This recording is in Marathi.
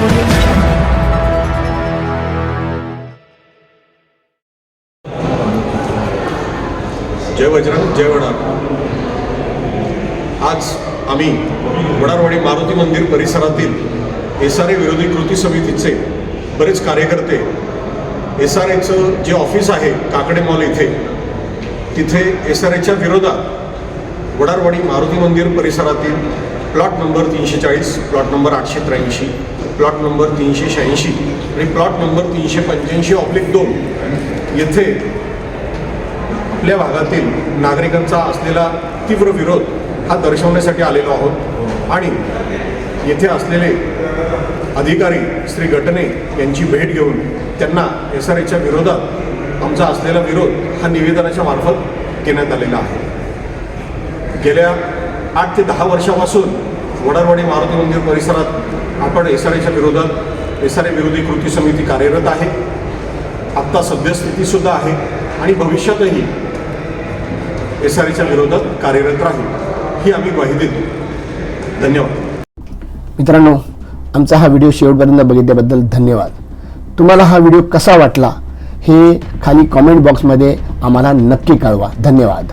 जय वजरंग जय वडार. आज आम्ही वडारवाडी मारुती मंदिर परिसरातील एस आर ए विरोधी कृती समितीचे बरेच कार्यकर्ते एस आर एचं जे ऑफिस आहे काकडे मॉल इथे तिथे एस आर एच्या विरोधात वडारवाडी मारुती मंदिर परिसरातील प्लॉट नंबर तीनशे चाळीस प्लॉट नंबर आठशे त्र्याऐंशी प्लॉट नंबर तीनशे शहाऐंशी आणि प्लॉट नंबर तीनशे पंच्याऐंशी ऑब्लिक दोन. येथे आपल्या भागातील नागरिकांचा असलेला तीव्र विरोध हा दर्शवण्यासाठी आलेलो आहोत. आणि येथे असलेले अधिकारी श्री गटने यांची भेट घेऊन त्यांना एस आर एच्या विरोधात आमचा असलेला विरोध हा निवेदनाच्या मार्फत देण्यात आलेला आहे. गेल्या आठ ते दहा वर्षापासून वडारवाडी मारुती मंदिर परिसरात आपण एस आर एच्या विरोधात एस आर ए विरोधी कृती समिती कार्यरत आहे. आत्ता सद्यस्थितीसुद्धा आहे आणि भविष्यातही एस आर एच्या विरोधात कार्यरत राहील ही आम्ही ग्वाही देतो. धन्यवाद. मित्रांनो आमचा हा व्हिडिओ शेवटपर्यंत बघितल्याबद्दल धन्यवाद. तुम्हाला हा व्हिडिओ कसा वाटला हे खाली कॉमेंट बॉक्समध्ये आम्हाला नक्की कळवा. धन्यवाद.